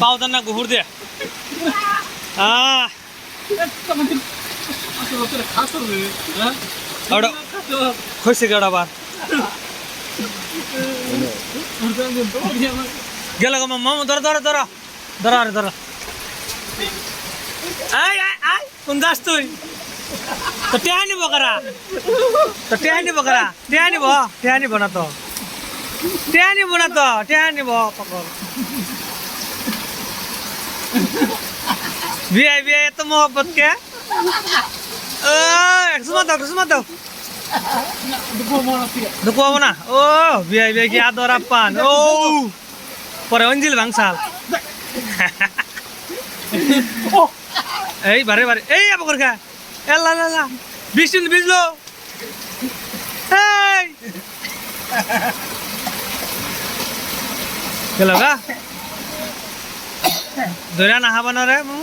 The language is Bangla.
पाव त्यांना घुहूर द्या हा अड. खुशी गडा बार. गेला का मग मामा धरा अरे धरा. आय आय आय. कोण जास्त तर टॅनी बघा तर टॅनी बघा टॅनी भो टॅनी बनतो টেহা নিব না তো, টেহা নিব পকর বিয়াই বিয়াই, এত মোহব্বত কে? সুমা দাও সুমা দাও। ঢুকুয়াবো না? ও, বিয়াই বিয়াই, কি আদর আপ্পান। ও, পরে অঞ্জিল ভাংসাল এই, বারে বারে। এই আবার খা এল্লা লা লা বৃষ্টি ভিজলো এই। গেল দৈরা নাহাবানরে মু